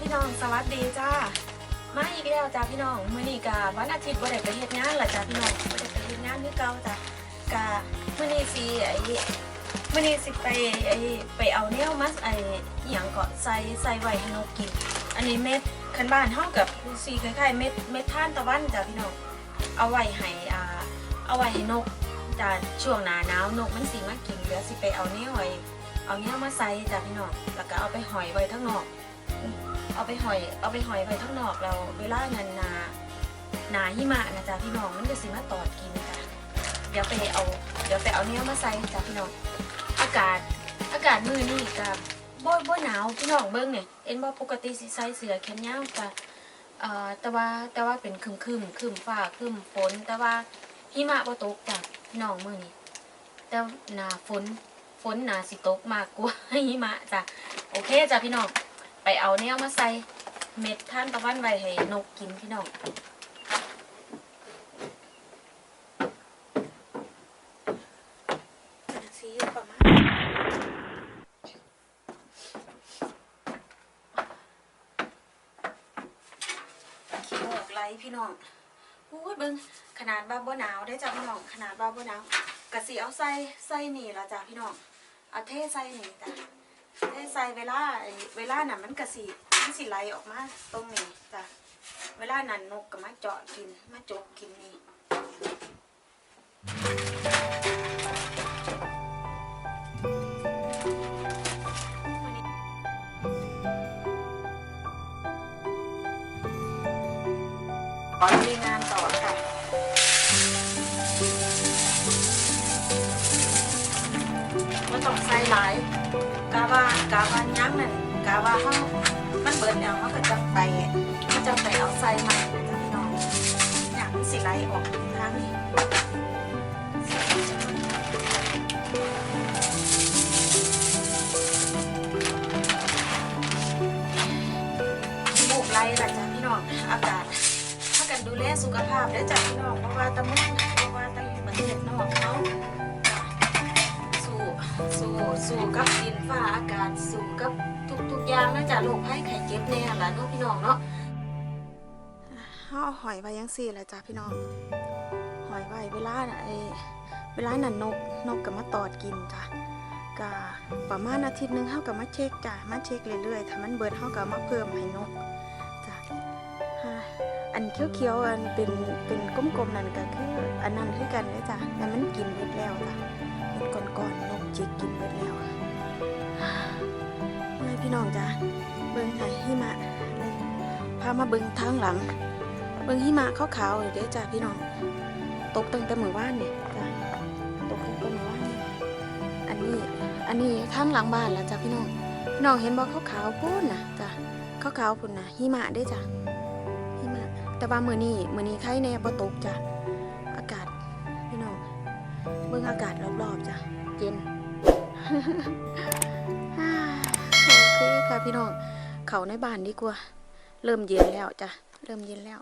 พี่น้องสวัสดีจ้ามาอีกแล้วจ้าพี่น้องมื้อนี้กะวันอาทิตย์บ่ได้ไปเฮ็ดงานล่ะจ้าพี่น้องบ่ได้ไปเฮ็ดงานคือเก่าจ้ากะมื้อนี้สิไอ้มื้อนี้สิไปไอ้ไปเอาแนวมาไอ้อิหยังเกาะใส่ใส่ไว้ให้นกกิน อันนี้เม็ดคันบ้านเฮากับสีคล้ายๆเม็ดเม็ดท่านตะวันจ้าพี่น้องเอาไว้ให้อ่าเอาไว้ให้นกจ้าช่วงหน้าหนาวนกมันสิมากินเดี๋ยวสิไปเอาแนวไว้เอาแนวมาใส่จ้าพี่น้องแล้วก็เอาไปหอยไว้ข้างนอก เอาไปหอยเอาไปหอยไว้ข้างนอกเราเวลาเงินนาหนาหิมะนะจ๊ะพี่น้องมันจะสิมาตอดกินจ้ะเดี๋ยวไปเอา เดี๋ยวไปเอาเนี้ยมาใส่จ้ะพี่น้องอากาศอากาศมือนี่กับบ่บ่หนาวพี่น้องเบิ้งเนี่ยเอ็นว่ปกติสิใส่เสื้อแขนยาวจ้ะเอ่อแต่ว่าแต่ว่าเป็นคึมคึมคึมฟ้าคึมฝน แต่ว่าหิมะบ่ตกจ้ะพี่น้องมือนี่แต่หนาฝนฝนหนาสิตกมากกว่าหิมะจ้ะโอเคจ้ะพี่น้อง ไปเอาแนวมาใส่เม็ดท่านตะวันไว้ให้นกกินพี่น้องสีอยู่ปมาขี้หกไหลพี่น้องอู้ยเบิ่งขนาดบ้าบ่หนาวได้จ้ะพี่น้องขนาดบ้าบ่หนาวกะสีเอาใส่ใส่นี่ละจ้ะพี่น้องเอาเทใส่นี่จ้ะ ได้ใส่เวลาไอ้เวลาน่ะมันกระสีมันสิไหลออกมาตรงนี้จ้ะเวลานั้นนกก็มาเจาะกินมาจกกินนี่ขอทีงานต่อค่ะมันต้องใส่หลาย กาว่ากาว่ายั้งนั่นกาว่าเขามันเบิดแล้วเขาก็จะไปมันจะไปเอาใส่ใหม่นะจ๊ะพี่น้องอย่างมันสิไหลออกทางนี้มูกไหลละจ้ะพี่น้องอากาศถ้ากันดูแลสุขภาพเด้จ้ะพี่น้องเพราะว่าตะมุ่งเพราะว่าตะอยู่ประเทศนอกเขา สู้กับดินฟ้าอากาศสู้กับทุกๆอย่างนะจ๊ะโรคภัยไข้เจ็บเนี่ยล่ะเนาะพี่น้องเนาะเฮาเอาหอยไว้ยังสี่ละจ้ะพี่น้อง หอยไว้เวลาน่ะไอเวลานั้นนกนกก็มาตอดกินจ้ะก็ประมาณอาทิตย์หนึงเฮาก็มาเช็คจ้ะมาเช็คเรื่อยๆถ้ามันเบิดเฮาก็มาเพิ่มให้นกจ้ะอันเขียวๆอันเป็นเป็นกลมๆนั่นก็คืออันนั้นคือกันเลยจ้ะแต่มันกินเบิดแล้วจ้ะเป็นก่อนๆน จิกกินไปแล้วเมื่อพี่น้องจ้ะเบิ่งไห้หิมะพามาเบิ่งทางหลัง เบิ่งหิมะขาวๆเลยเด้อจ้ะพี่น้อง ตกตั้งแต่มื้อวานนี่จ้ะตกตั้งแต่มื้อวานนี่อันนี้ อันนี้ทางหลังบ้านแล้วจ้ะพี่น้อง พี่น้องเห็นบ่ขาวๆพุ่นน่ะจ้ะขาวๆพุ่นน่ะหิมะเด้อจ้ะหิมะแต่ว่ามื้อนี้มื้อนี้ไข่แน่บ่ตกจ้ะ โอเคค่ะพี่น้อง เขาในบ้านดีกว่า เริ่มเย็นแล้วจ้ะ เริ่มเย็นแล้ว